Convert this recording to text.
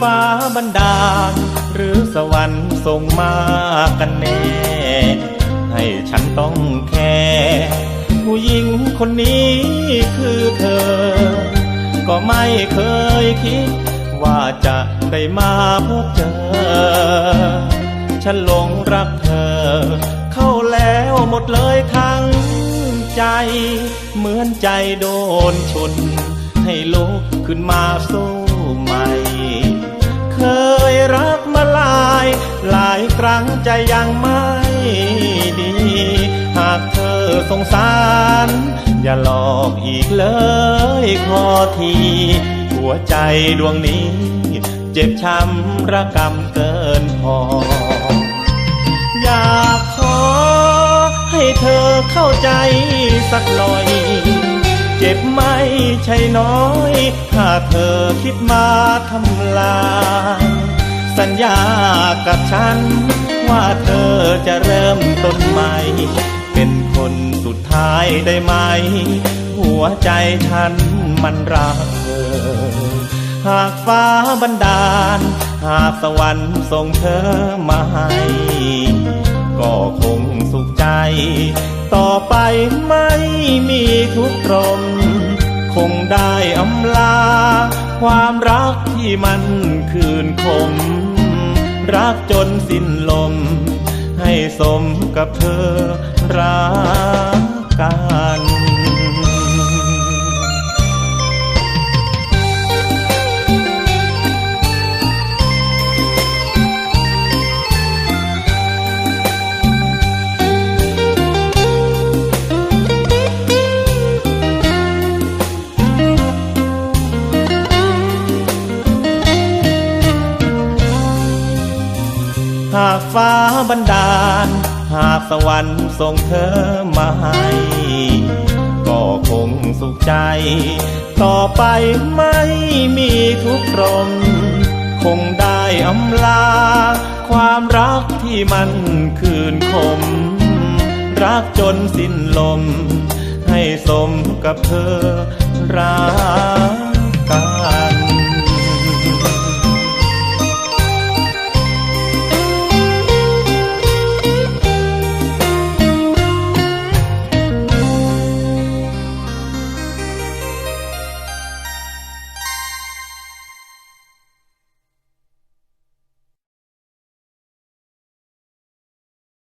ฟ้าบันดาล หรือสวรรค์ส่งมากันแน่ ให้ฉันต้องแค่ ผู้หญิงคนนี้คือเธอ ก็ไม่เคยคิด ว่าจะได้มาพบเจอ ฉันหลงรักเธอ เข้าแล้วหมดเลยทั้งใจ เหมือนใจโดนชน ให้ลุกขึ้นมาสู้ใหม่ ครั้งใจยังไม่ดี หากเธอสงสาร อย่าหลอกอีกเลยขอที หัวใจดวงนี้ เจ็บช้ำระกำเกินพอ อยากขอ ให้เธอเข้าใจสักหน่อยเจ็บไม่ใช่น้อย ถ้าเธอคิดมาทำลาย สัญญากับฉัน ว่าเธอจะเริ่มต้นใหม่ เป็นคนสุดท้ายได้ไหม หัวใจฉันมันรักเธอ หากฟ้าบันดาล หากสวรรค์ส่งเธอมาให้ก็คงสุขใจ ต่อไปไม่มีทุกข์รม คงได้อำลา ความรักที่มันคืนคม รักจนสิ้นลม ให้สมกับเธอรักกัน หากฟ้าบันดาล หากสวรรค์ส่งเธอมาให้ ก็คงสุขใจ ต่อไปไม่มีทุกข์รมคงได้อำลา ความรักที่มันคืนคม รักจนสิ้นลม ให้สมกับเธอรัก